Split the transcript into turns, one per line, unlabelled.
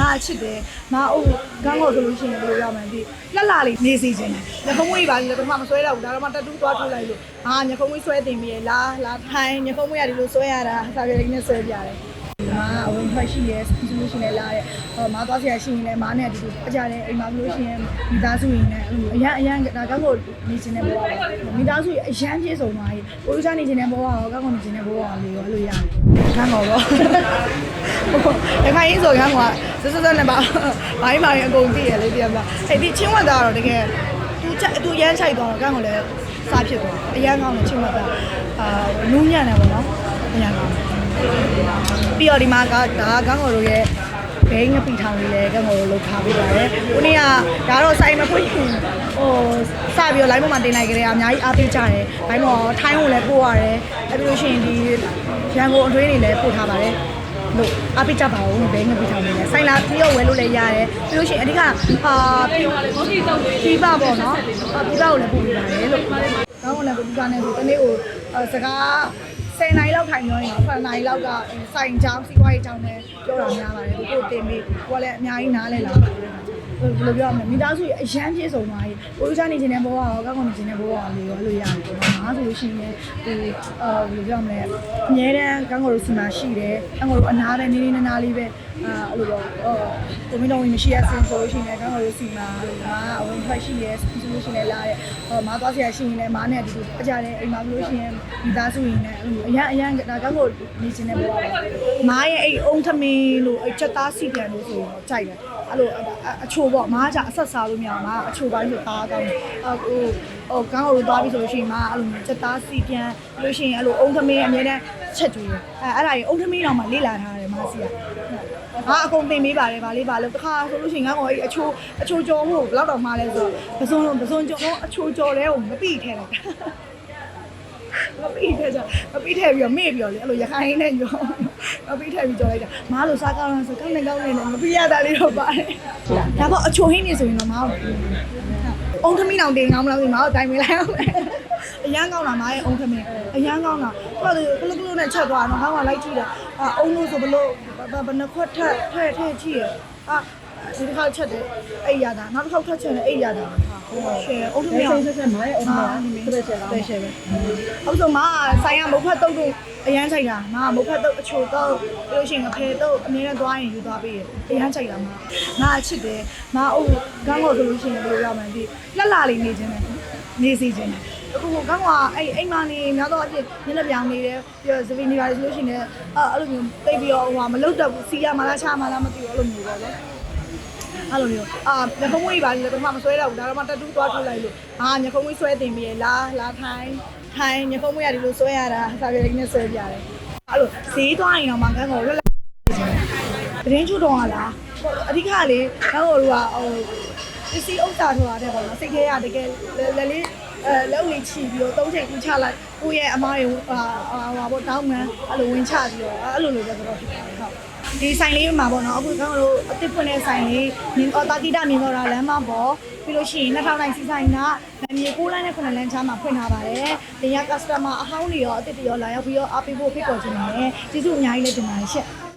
ငါအချစ်တယ်ငါအိုးကန်းကောဆိုလို့ရှိရင်ဘယ်လိုရမလဲဒီလက်လာလေးနေစီခြင်းတယ်ညခုံးမွေးပါလေပထမမဆွဲတော့ဘူးဒါတော့မှတတူးသွားထိုးလိုက်လို့ဟာညခုံးမွေးဆွဲတင်ပြီလာလာထိုင်ညခုံးမွေးရတယ်လို့ဆွဲရတာစာပြေလေးနဲ့ဆွဲပြတယ်မာအဝင်ထွက်ရှိရဲဆိုလို့ရှိရင်လာတဲ့ဟောမာသွားဆရာရှိရင်လည်းမာနဲ့အတူတူအကြတယ်အိမ်မှာလို့ရှိရင်မိသားစုရင်လည်းအရန်အရန်ဒါကောက်ကိုနေခြင်းတဲ့ဘဝမိသားစုအရန်ပြေဆုံးသွားပြီကိုလူစားနေခြင်းတဲ့ဘဝရောကောက်ကိုနေခြင်းတဲ့ဘဝလေးရောအဲ့လိုရတယ်ခန်းတော်တော့ရခို င်ရင်းဆိုရမ်းကစစစနဲ့ပါဘိုင်းမိုင်းအကုန်သိရလေပြန်ပါအဲ့ဒီချင်းဝတ်တာတော့တကယ်သူချက်သူရမ်းချိုက်သွားတော့ကောက်ကိုလည်းစားဖြစ်သွားအရန်ကောင်းတယ်ချင်းဝတ်တာအာနူးညံ့တယ်ပေါ့နော်အရန်ကောင်းပြီးတော့ဒီမှာကဒါကောင်းကိုတို့ရဲ့ဘိန်းငပိထောင်လေးလဲကောင်းကိုတို့လောက်ထားပေးပါတယ်ခုနေ့ကဒါတော့စိုင်မဖွင့်ဟိုစပြီးတော့ line ပေါ်မှာတင်လိုက်ကြတယ်အများကြီးအားပေးကြတယ် line ပေါ်ထိုင်းကိုလည်းပို့ရတယ်အဲ့ပြီးလို့ရှိရင်ဒီရန်ကုန်အတွင်းတွေလည်းပို့ထားပါတယ် လို့အပိကြပါဦးဘဲငပိထောင်နေလဲဆိုင်လာပြီးတော့ဝယ်လို့လည်းရတယ်ပြီးလို့ရှိရင်အဓိကဟာပြီးပြီးပါပေါ့နော်ပြီးပါကိုလည်းပို့ပေးပါတယ်လို့ကောင်းကလည်းပြီးပါနေဆိုတနေ့ကိုစကား10နိုင်လောက်ထိုင်ပြောရင်7နိုင်လောက်ကစိုင်ချောင်းစီးပွားရေးချောင်းနဲ့ပြောတာများပါတယ်ကိုတင်ပြီးကိုကလည်းအများကြီးနားလဲလာပါတယ် ဘယ်လိုပြောရမလဲမိသားစုအရန်ပြေဆုံးသွားပြီကိုလူချနေခြင်းတဲ့ဘဝရောကောက်ကောက်နေခြင်းတဲ့ဘဝလေးရောအဲ့လိုရတယ်ပေါ့နော်ငါဆိုလို့ရှိရင်ဒီအာဘယ်လိုပြောမလဲအများတန်းကောက်ကောက်လို့စီမှာရှိတယ်ကောက်ကောက်လို့အနားပဲနေနေနားနားလေးပဲ အာအဲ့လိုပေါ့အော်ကိုမင်းတော်ဝင်မရှိရဆင်းဆိုလို့ရှိရင်ကောက်ကောက်လို့စီမှာငါအဝင်ထွက်ရှိရဲဆိုလို့ရှိရင်လာတဲ့ဟောမားသွားဆရာရှိရင်လည်းမားနဲ့အတူတူအကြတယ်အိမ်မှာလို့ရှိရင်မိသားစုရင်လည်းအဲ့လိုအရန်အရန်ဒါကောက်ကောက်နေခြင်းတဲ့ဘဝမားရဲ့အဲ့အုံထမင်းလို့အချက်သားစီပြန်လို့ဆိုရင်ကြိုက်တယ်အဲ့လိုအချိုပေါ့မားကြအဆက်စားလို့မရအောင်မားအချိုပိုင်းဆိုသားကောင်းတယ်ဟိုဟိုကောင်းလို့သွားပြီဆိုလို့ရှိရင်မားအဲ့လိုချက်သားစီပြန်လို့ရှိရင်အဲ့လိုအုံထမင်းအမြဲတမ်းချက်ကျွေးတယ်အဲအဲ့ဒါကြီးအုံထမင်းတော့မှလေ့လာထားတယ်မားစီက ငါအကုန်သင်ပေးပါတယ်ဗာလေးဗာလို့တခါဆိုလို့ရှိရင်ငါကတော့အဲ့အချိုအချိုကြောမှုဘယ်တော့မှလဲဆိုပစုံပစုံကြောအချိုကြောလဲကိုမပိထဲလိုက်တာမပိထဲကြမပိထဲပြီးတော့မေ့ပြီးတော့လေအဲ့လိုရခိုင်နဲ့ညောမပိထဲပြီးကြောလိုက်တာမားလို့စားကောင်းလားဆိုကောင်းနေကောင်းနေနဲ့မပိရတာလေးတော့ပါတယ်ဒါပေါ့အချိုဟင်းနေဆိုရင်တော့မားကိုအုံသမီးတောင်တင်ကောင်းမလားဆိုမားကိုတိုင်ပေးလိုက်အောင်အရန်ကောင်းတာမားရဲ့အုံသမီးအရန်ကောင်းတာဟုတ်တယ်ကလုကလုနဲ့ချက်သွားတော့ဟောင်းကလိုက်ကြည့်တ အာအုံလို့ဆိုဘလို့ဘယ်နှခွက်ထက်ထဲ့ထဲ့ကြည့်ရအာဒီတစ်ခါချက်တယ်အဲ့ရတာနောက်တစ်ခါထက်ချက်တယ်အဲ့ရတာရှယ်အုံလို့မရအောင်
ဆက်ဆက်မရဲ့အုံလို့ဆက်ဆက်
ပါရှယ်ပဲအဲ့ဆိုမဆိုင်ကမုတ်ဖက်တုတ်တို့အရန်ချိန်တာမမုတ်ဖက်တုတ်အချိုတုတ်ပြီးလို့ရှိရင်ငခဲတုတ်အနည်းနဲ့သွားရင်ယူသွားပေးရအရန်ချိန်တာမငါချစ်တယ်မအိုးကန်းလို့ဆိုလို့ရှိရင်ဘယ်လိုရမှန်းဒီလှလှလေးနေခြင်းနဲ့နေစီခြင်းနဲ့ အခုကန်းကအဲ့အိမ်မနေများတော့အဖြစ်ညနေပြောင်နေတယ်ပြီးတော့သပင်းနေပါလို့ရှိရင်လည်းအဲ့လိုမျိုးတိတ်ပြီးတော့ဟိုမလုတ်တော့ဘူးစီရမလားချမလားမသိဘူးအဲ့လိုမျိုးပေါ့နော်အဲ့လိုမျိုးအာညခုံးမွေးပါလေပထမမဆွဲတော့ဘူးဒါတော့မှတတူးသွားထိုးလိုက်လို့ဟာညခုံးမွေးဆွဲတင်ပြီလာလာထိုင်ထိုင်ညခုံးမွေးရတယ်လို့ဆွဲရတာစာပြေလေးနဲ့ဆွဲပြတယ်အဲ့လိုဈေးသွားရင်တော့မှကန်းကောလွတ်လိုက်တရင်ချူတော့လားအဓိကလေကန်းကောတို့ကဟိုပစ္စည်းဥစ္စာထွားတဲ့ပေါ့နော်စိတ်ထဲရတကယ်လက်လေး အဲလက်ဦးလေးချီပြီးတော့သုံးချိန်ကူးချလိုက်ကိုယ့်ရဲ့အမားတွေဟာဟာပေါ့တောင်းမှန်းအဲ့လိုဝင်ချပြီးတော့အဲ့လိုလိုပဲတော့ဖြစ်ပါတယ်ဟုတ်ဒီဆိုင်လေးမှာပေါ့နော်အခုကျွန်တော်တို့အစ်စ်ဖွင့်တဲ့ဆိုင်လေးမြင်းတာတိတာမြင်းတော်တာလမ်းမပေါ်ပြီးလို့ရှိရင်2000နိုင်စီဆိုင်ကမြေ6လမ်းနဲ့9လမ်းချားမှာဖွင့်ထားပါတယ်။တင်ရ customer အဟောင်းတွေရောအစ်စ်တွေရောလာရောက်ပြီးတော့အားပေးဖို့ဖိတ်ခေါ်ချင်ပါတယ်။ကျေးဇူးအများကြီးလည်းတင်ပါတယ်ရှင့်။